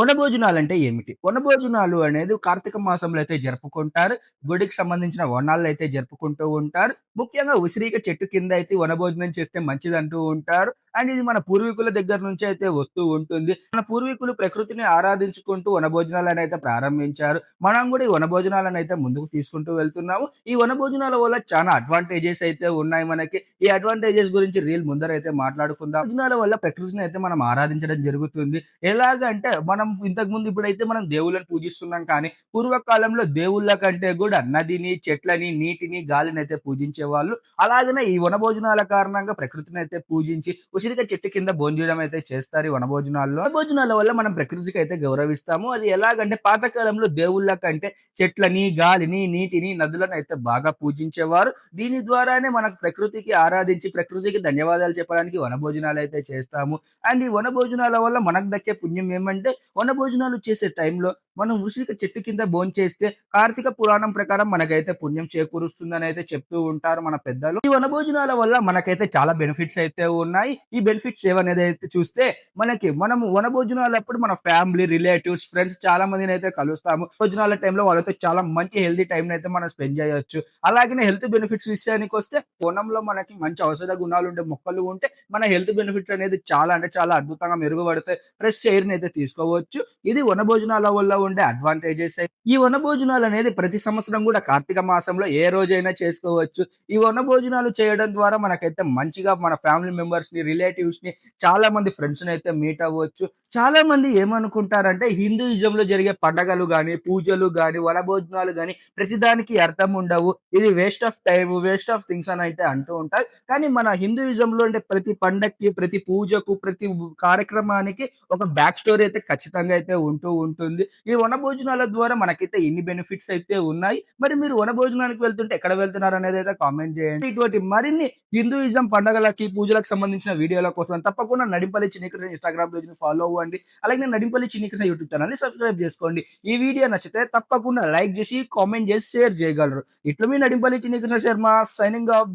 వనభోజనాలు అంటే ఏమిటి? వనభోజనాలు అనేది కార్తీక మాసంలో అయితే జరుపుకుంటారు. గుడికి సంబంధించిన వనాలు అయితే జరుపుకుంటూ ఉంటారు. ముఖ్యంగా ఉసిరిక చెట్టు కింద అయితే వనభోజనం చేస్తే మంచిదంటూ ఉంటారు. అండ్ ఇది మన పూర్వీకుల దగ్గర నుంచి అయితే వస్తూ ఉంటుంది. మన పూర్వీకులు ప్రకృతిని ఆరాధించుకుంటూ వనభోజనాలను అయితే ప్రారంభించారు. మనం కూడా ఈ వనభోజనాలను అయితే ముందుకు తీసుకుంటూ వెళ్తున్నాము. ఈ వనభోజనాల వల్ల చాలా అడ్వాంటేజెస్ అయితే ఉన్నాయి మనకి. ఈ అడ్వాంటేజెస్ గురించి రీల్ ముందర అయితే మాట్లాడుకుందాం. భోజనాల వల్ల ప్రకృతిని అయితే మనం ఆరాధించడం జరుగుతుంది. ఎలాగంటే మనం ఇంతకుముందు ఇప్పుడైతే మనం దేవుళ్ళని పూజిస్తున్నాం కానీ పూర్వకాలంలో దేవుళ్ళ కంటే కూడా నదిని, చెట్లని, నీటిని, గాలిని అయితే పూజించే వాళ్ళు అలాగనే ఈ వనభోజనాల కారణంగా ప్రకృతిని అయితే పూజించి ఉసిరిక చెట్టు కింద భోజనం అయితే చేస్తారు ఈ వనభోజనాల్లో. భోజనాల వల్ల మనం ప్రకృతికి అయితే గౌరవిస్తాము. అది ఎలాగంటే పాతకాలంలో దేవుళ్ళ కంటే చెట్లని, గాలిని, నీటిని, నదులను అయితే బాగా పూజించేవారు. దీని ద్వారానే మనకు ప్రకృతికి ఆరాధించి ప్రకృతికి ధన్యవాదాలు చెప్పడానికి వనభోజనాలు అయితే చేస్తాము. అండ్ ఈ వనభోజనాల వల్ల మనకు దక్కే పుణ్యం ఏమంటే వనభోజనాలు చేసే టైంలో మనం ఉసిరిక చెట్టు కింద భోంచేస్తే కార్తీక పురాణం ప్రకారం మనకైతే పుణ్యం చేకూరుస్తుందని అయితే చెప్తూ ఉంటారు మన పెద్దలు. ఈ వనభోజనాల వల్ల మనకైతే చాలా బెనిఫిట్స్ అయితే ఉన్నాయి. ఈ బెనిఫిట్స్ ఏవనేది అయితే చూస్తే మనకి మనము వనభోజనాలప్పుడు మన ఫ్యామిలీ, రిలేటివ్స్, ఫ్రెండ్స్ చాలా మందిని అయితే కలుస్తాము. భోజనాల టైంలో వాళ్ళతో చాలా మంచి హెల్తీ టైం అయితే మనం స్పెండ్ చేయొచ్చు. అలాగే హెల్త్ బెనిఫిట్స్ విషయానికి వస్తే వనంలో మనకి మంచి ఔషధ గుణాలు ఉండే మొక్కలు ఉంటే మన హెల్త్ బెనిఫిట్స్ అనేది చాలా అంటే చాలా అద్భుతంగా మెరుగుపడతాయి. ఫ్రెష్ ఎయిర్‌ని అయితే తీసుకోవచ్చు. ఇది వనభోజనాల వల్ల ఉండే అడ్వాంటేజెస్. ఈ వనభోజనాలు అనేది ప్రతి సంవత్సరం కూడా కార్తీక మాసంలో ఏ రోజైనా చేసుకోవచ్చు. ఈ వనభోజనాలు చేయడం ద్వారా మనకైతే మంచిగా మన ఫ్యామిలీ మెంబెర్స్ని రిలేటివ్స్ని చాలా మంది ఫ్రెండ్స్‌ని అయితే మీట్ అవ్వచ్చు. చాలా మంది ఏమనుకుంటారంటే హిందూయిజంలో జరిగే పండగలు గాని, పూజలు గాని, వనభోజనాలు గాని ప్రతిదానికి అర్థం ఉండవు. ఇది waste of time waste of things అని అయితే అంటూ ఉంటారు. కానీ మన హిందూయిజంలో అంటే ప్రతి పండక్కి, ప్రతి పూజకు, ప్రతి కార్యక్రమానికి ఒక బ్యాక్ స్టోరీ అయితే ఖచ్చితంగా అయితే ఉంటూ ఉంటుంది. ఈ వనభోజనాల ద్వారా మనకైతే ఇన్ని బెనిఫిట్స్ అయితే ఉన్నాయి. మరి మీరు వనభోజనానికి వెళ్తుంటే ఎక్కడ వెళ్తున్నారు అనేది అయితే కామెంట్ చేయండి. ఇటువంటి మరిన్ని హిందూయిజం పండగలకి, పూజలకు సంబంధించిన వీడియోల కోసం తప్పకుండా నడింపల్లి చిన్ని ఇన్‌స్టాగ్రామ్ పేజ్‌ని ఫాలో చేసుకోండి అలాగే నడింపల్లి చిన్నికృష్ణ యూట్యూబ్ ఛానల్ని సబ్స్క్రైబ్ చేసుకోండి. ఈ వీడియో నచ్చితే తప్పకుండా లైక్ చేసి, కామెంట్ చేసి, షేర్ చేయగలరు. ఇట్లా మీ నడింపల్లి చిన్నికృష్ణ శర్మ సైనింగ్ ఆఫ్.